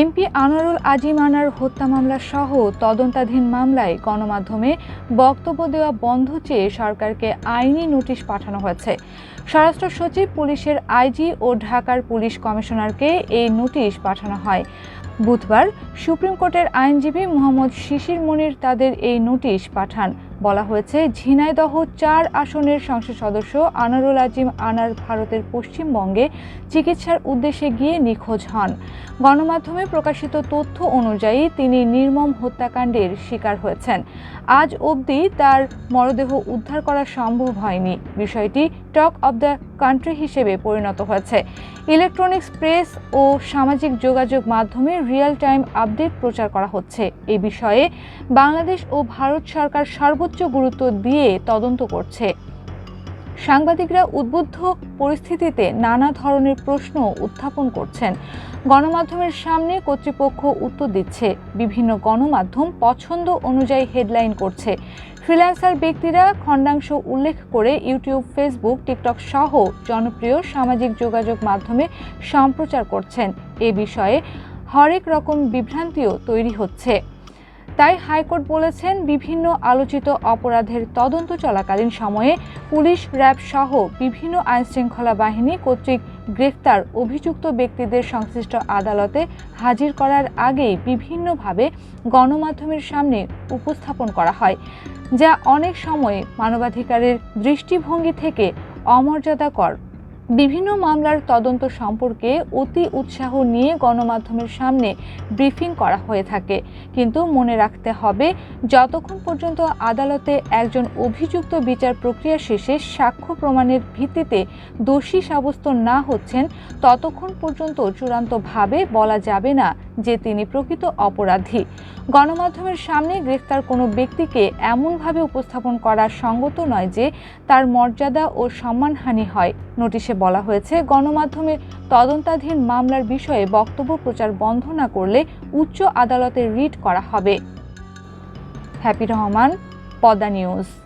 MP Anwarul Azim আনার হত্যা মামলা সহ তদন্তাধীন মামলায় গণমাধ্যমে বক্তব্য দেওয়া বন্ধ চেয়ে সরকারকে আইনি নোটিশ পাঠানো হয়েছে। স্বরাষ্ট্র সচিব, পুলিশের আইজি ও ঢাকার পুলিশ কমিশনারকে এই নোটিশ পাঠানো হয়। বুধবার সুপ্রিম কোর্টের আইনজীবী মোহাম্মদ শিশির মনির তাদের এই নোটিশ পাঠান। বলা হয়েছে, ঝিনাইদহ চার আসনের সংসদ সদস্য আনারুল আজিম আনার ভারতের পশ্চিমবঙ্গে চিকিৎসার উদ্দেশ্যে গিয়ে নিখোঁজ হন। গণমাধ্যমে প্রকাশিত তথ্য অনুযায়ী তিনি নির্মম হত্যাকাণ্ডের শিকার হয়েছেন। আজ অবধি তার মরদেহ উদ্ধার করা সম্ভব হয়নি। বিষয়টি টক অব দ্য কান্ট্রি হিসেবে পরিণত হয়েছে। ইলেকট্রনিক্স প্রেস ও সামাজিক যোগাযোগ মাধ্যমে রিয়েল টাইম আপডেট প্রচার করা হচ্ছে। এ বিষয়ে বাংলাদেশ ও ভারত সরকার সর্বোচ্চ গুরুত্ব দিয়ে তদন্ত করছে। সাংবাদিকরা উদ্বুদ্ধ পরিস্থিতিতে নানা ধরনের প্রশ্ন উত্থাপন করছেন। গণমাধ্যমের সামনে কর্তৃপক্ষ উত্তর দিচ্ছে, বিভিন্ন গণমাধ্যম পছন্দ অনুযায়ী হেডলাইন করছে। ফ্রিল্যান্সার ব্যক্তিরা খণ্ডাংশ উল্লেখ করে ইউটিউব, ফেসবুক, টিকটক সহ জনপ্রিয় সামাজিক যোগাযোগ মাধ্যমে সম্প্রচার করছেন। এ বিষয়ে হরেক রকম বিভ্রান্তিও তৈরি হচ্ছে। তাই হাইকোর্ট বলেছেন বিভিন্ন আলোচিত অপরাধের তদন্ত চলাকালীন সময়ে পুলিশ, র্যাব সহ বিভিন্ন আইনশৃঙ্খলা বাহিনী কর্তৃক গ্রেফতার অভিযুক্ত ব্যক্তিদের সংশ্লিষ্ট আদালতে হাজির করার আগেই বিভিন্নভাবে গণমাধ্যমের সামনে উপস্থাপন করা হয়, যা অনেক সময়ে মানবাধিকারের দৃষ্টিভঙ্গি থেকে অমর্যাদাকর বিভিন্ন মামলার তদন্ত সম্পর্কে অতি উৎসাহ নিয়ে গণমাধ্যমের সামনে ব্রিফিং করা হয়ে থাকে। কিন্তু মনে রাখতে হবে, যতক্ষণ পর্যন্ত আদালতে একজন অভিযুক্ত বিচার প্রক্রিয়া শেষে সাক্ষ্য প্রমাণের ভিত্তিতে দোষী সাব্যস্ত না হচ্ছেন, ততক্ষণ পর্যন্ত চূড়ান্তভাবে বলা যাবে না যে তিনি প্রকৃত অপরাধী। গণমাধ্যমের সামনে গ্রেফতার কোনো ব্যক্তিকে এমনভাবে উপস্থাপন করা সঙ্গত নয় যে তার মর্যাদা ও সম্মানহানি হয়। নোটিশে বলা হয়েছে, গণমাধ্যমে তদন্তাধীন মামলার বিষয়ে বক্তব্য প্রচার বন্ধ না করলে উচ্চ আদালতে রিট করা হবে। হ্যাপি রহমান পদা নিউজ।